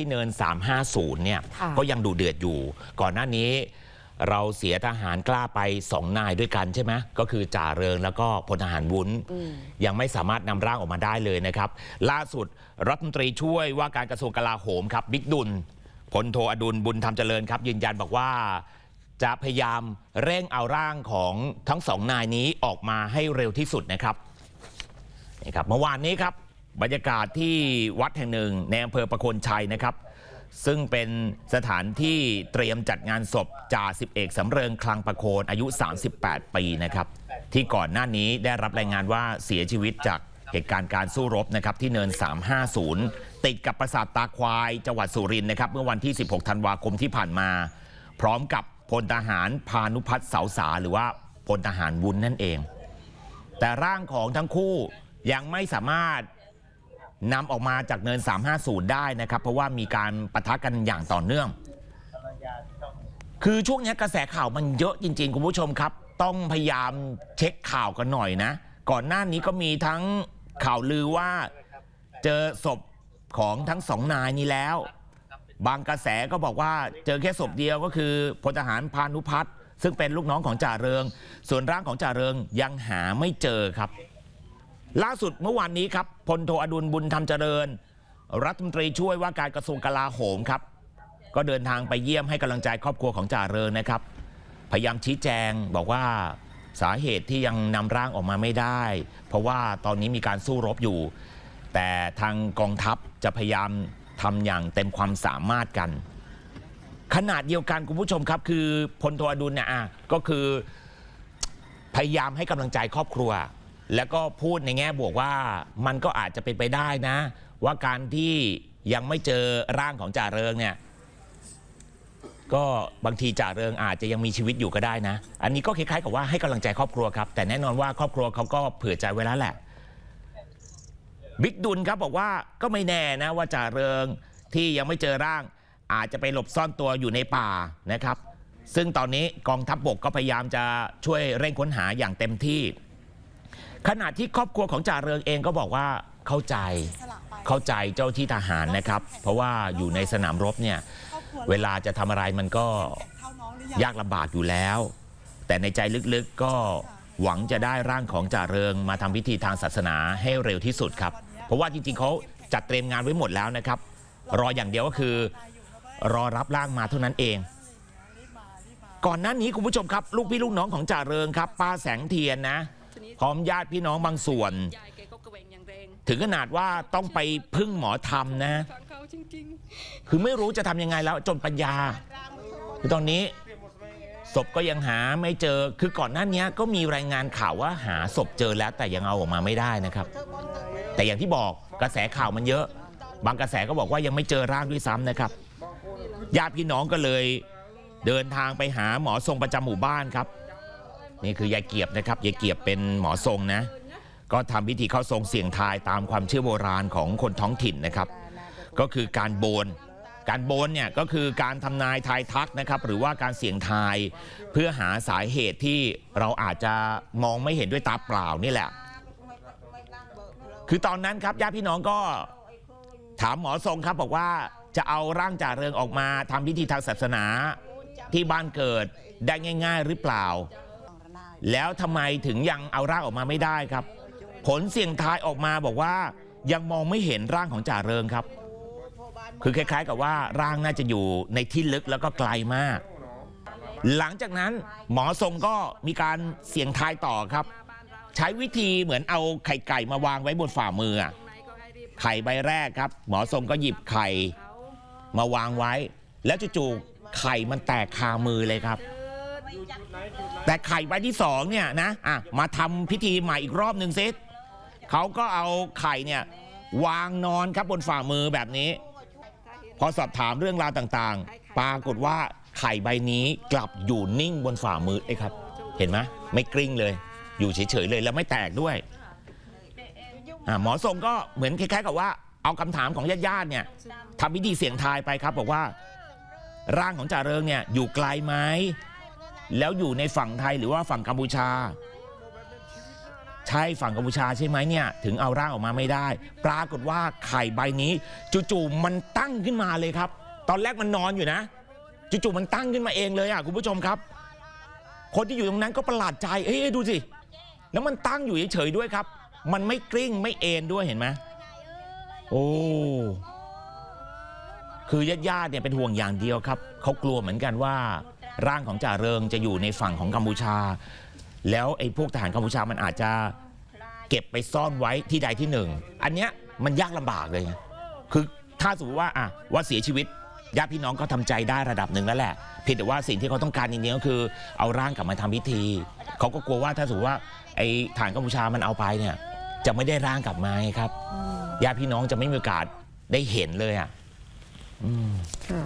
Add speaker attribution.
Speaker 1: ที่เนิน 350 เนี่ย
Speaker 2: ค่ะ
Speaker 1: ก็ยังดูเดือดอยู่ ก่อนหน้านี้เราเสียทหารกล้าไป2นายด้วยกันใช่ไหมก็คือจ่าเริงแล้วก็พลทหารวุ้น ยังไม่สามารถนำร่างออกมาได้เลยนะครับ ล่าสุดรัฐมนตรีช่วยว่าการกระทรวงกลาโหมครับบิ๊กดุลพลโทอดุลบุญธรรมเจริญครับ ยืนยันบอกว่าจะพยายามเร่งเอาร่างของทั้งสองนายนี้ออกมาให้เร็วที่สุดนะครับนี่ครับเมื่อวานนี้ครับ บรรยากาศที่วัดแห่งหนึ่งในอำเภอประโคนชัยนะครับ ซึ่งเป็นสถานที่เตรียมจัดงานศพจ่าสิบเอกสำเริงคลังประโคนอายุ 38 ปีนะครับ ที่ก่อนหน้านี้ได้รับรายงานว่าเสียชีวิตจากเหตุการณ์การสู้รบนะครับที่เนิน 350 ติดกับปราสาทตาควายจังหวัดสุรินทร์นะครับ เมื่อวันที่ 16 ธันวาคมที่ผ่านมา พร้อมกับพลทหารพานุพัฒน์เสาสา หรือว่าพลทหารวุ้นนั่นเอง แต่ร่างของทั้งคู่ยังไม่สามารถ นำออกมาจากเนิน 350 ได้นะครับ เพราะว่ามีการปะทะกันอย่างต่อเนื่อง คือช่วงนี้กระแสข่าวมันเยอะจริง ๆ คุณผู้ชมครับ ต้องพยายามเช็คข่าวกันหน่อยนะ ก่อนหน้านี้ก็มีทั้งข่าวลือว่าเจอศพของทั้งสองนายนี้แล้ว บางกระแสก็บอกว่าเจอแค่ศพเดียวก็คือพลทหารพานุพัฒน์ซึ่งเป็นลูกน้องของจ่าเริง ส่วนร่างของจ่าเริงยังหาไม่เจอครับ ล่าสุดเมื่อวานนี้ครับพลโทอดุลบุญธรรมเจริญ รัฐมนตรีช่วยว่าการกระทรวงกลาโหมครับ ก็เดินทางไปเยี่ยมให้กำลังใจครอบครัวของจ่าเริงนะครับ พยายามชี้แจงบอกว่าสาเหตุที่ยังนำร่างออกมาไม่ได้ เพราะว่าตอนนี้มีการสู้รบอยู่ แต่ทางกองทัพจะพยายามทำอย่างเต็มความสามารถกัน ขนาดเดียวกันคุณผู้ชมครับ คือพลโทอดุลเนี่ยอะก็คือพยายามให้กำลังใจครอบครัว แล้วก็พูดในแง่บวกว่ามันก็อาจจะเป็นไปได้นะ ว่าการที่ยังไม่เจอร่างของจ่าเริงเนี่ยก็บางทีจ่าเริงอาจจะยังมีชีวิตอยู่ก็ได้นะ อันนี้ก็คล้ายๆกับว่าให้กำลังใจครอบครัวครับ แต่แน่นอนว่าครอบครัวเขาก็เผื่อใจไว้แล้วแหละบิ๊กดุลครับบอกว่าก็ไม่แน่นะว่าจ่าเริงที่ยังไม่เจอร่าง อาจจะไปหลบซ่อนตัวอยู่ในป่านะครับ ซึ่งตอนนี้กองทัพบบกก็พยายามจะช่วยเร่งค้นหาอย่างเต็มที่ ขณะที่ครอบครัวของจ่าเริงเองก็บอกว่าเข้าใจเข้าใจเจ้าที่ทหารนะครับ เพราะว่าอยู่ในสนามรบเนี่ยเวลาจะทำอะไรมันก็ยากลำบากอยู่แล้ว แต่ในใจลึกๆก็หวังจะได้ร่างของจ่าเริงมาทำพิธีทางศาสนาให้เร็วที่สุดครับ เพราะว่าจริงๆเขาจัดเตรียมงานไว้หมดแล้วนะครับ รออย่างเดียวก็คือ รอรับร่างมาเท่านั้นเอง ก่อนหน้านี้คุณผู้ชมครับ ลูกพี่ลูกน้องของจ่าเริงครับ ป้าแสงเทียนนะ พร้อมญาติพี่น้องบางส่วน
Speaker 3: ยายแกก็กระเวงอย่างแรง
Speaker 1: ถึงขนาดว่าต้องไปพึ่งหมอธรรมนะ
Speaker 3: ฟังเขาจริง
Speaker 1: คือไม่รู้จะทำยังไงแล้วจนปัญญาคือตอนนี้ศพก็ยังหาไม่เจอ คือก่อนหน้านี้ก็มีรายงานข่าวว่าหาศพเจอแล้วแต่ยังเอาออกมาไม่ได้นะครับ แต่อย่างที่บอกกระแสข่าวมันเยอะ บางกระแสก็บอกว่ายังไม่เจอร่างด้วยซ้ำนะครับ ญาติพี่น้องก็เลย เดินทางไปหาหมอทรงประจำหมู่บ้านครับ นี่คือยายเกียบนะครับยายเกียบเป็นหมอทรงนะ ก็ทำพิธีเข้าทรงเสียงทายตามความเชื่อโบราณของคนท้องถิ่นนะครับ ก็คือการโบน การโบนเนี่ยก็คือการทำนายทายทักนะครับ หรือว่าการเสี่ยงทายเพื่อหาสาเหตุที่เราอาจจะมองไม่เห็นด้วยตาเปล่านี่แหละ คือตอนนั้นครับญาติพี่น้องก็ถามหมอทรงครับบอกว่าจะเอาร่างจ่าเริงออกมาทำพิธีทางศาสนาที่บ้านเกิดได้ง่าย ๆ หรือเปล่า แล้วทำไมถึงยังเอาร่างออกมาไม่ได้ครับ ผลเสี่ยงทายออกมาบอกว่ายังมองไม่เห็นร่างของจ่าเริงครับ คือคล้าย ๆ กับว่าร่างน่าจะอยู่ในที่ลึกแล้วก็ไกลมาก หลังจากนั้นหมอทรงก็มีการเสี่ยงทายต่อครับ ใช้วิธีเหมือนเอาไข่ไก่มาวางไว้บนฝ่ามือ
Speaker 3: ไข่
Speaker 1: ใบแรกครับ หมอทรงก็หยิบไข่มาวางไว้ แล้วจู่ๆไข่มันแตกคามือเลยครับ แต่ไข่ใบที่สองเนี่ยนะอะมาทำพิธีใหม่อีกรอบหนึ่งซิเขาก็เอาไข่เนี่ยวางนอนครับบนฝ่ามือแบบนี้ พอสอบถามเรื่องราวต่างๆ ปรากฏว่าไข่ใบนี้กลับอยู่นิ่งบนฝ่ามือเอ้ครับ เห็นไหมไม่กลิ้งเลย อยู่เฉยๆเลยแล้วไม่แตกด้วยหมอทรงก็เหมือนคล้ายๆ กับว่าเอาคำถามของญาติๆเนี่ยทำพิธีเสียงทายไปครับ บอกว่า ร่างของจ่าเริงเนี่ยอยู่ไกลไหม แล้วอยู่ในฝั่งไทยหรือว่าฝั่งกัมพูชา ใช่ฝั่งกัมพูชาใช่ไหมเนี่ย ถึงเอาร่างออกมาไม่ได้ ปรากฏว่าไข่ใบนี้จู่ๆมันตั้งขึ้นมาเลยครับ ตอนแรกมันนอนอยู่นะจู่ๆมันตั้งขึ้นมาเองเลยอะคุณผู้ชมครับ คนที่อยู่ตรงนั้นก็ประหลาดใจเอ้ดูสิแล้วมันตั้งอยู่เฉยๆด้วยครับ มันไม่กลิ้งไม่เอ็นด้วยเห็นไหมโอ้คือญาติๆเนี่ยเป็นห่วงอย่างเดียวครับเขากลัวเหมือนกันว่า ร่างของจ่าเริงจะอยู่ในฝั่งของกัมพูชา แล้วไอ้พวกทหารกัมพูชามันอาจจะเก็บไปซ่อนไว้ที่ใดที่หนึ่ง อันเนี้ยมันยากลำบากเลยไงคือถ้าสมมติว่าอะว่าเสียชีวิตญาติพี่น้องก็ทำใจได้ระดับหนึ่งแล้วแหละเพียงแต่ว่าสิ่งที่เขาต้องการจริงๆก็คือ เอาร่างกลับมาทำพิธี เขาก็กลัวว่าถ้าสมมติว่าไอ้ฐานกัมพูชามันเอาไปเนี่ย จะไม่ได้ร่างกลับมาไงครับญาติพี่น้องจะไม่มีโอกาสได้เห็นเลยอะ อืม
Speaker 2: ค่ะ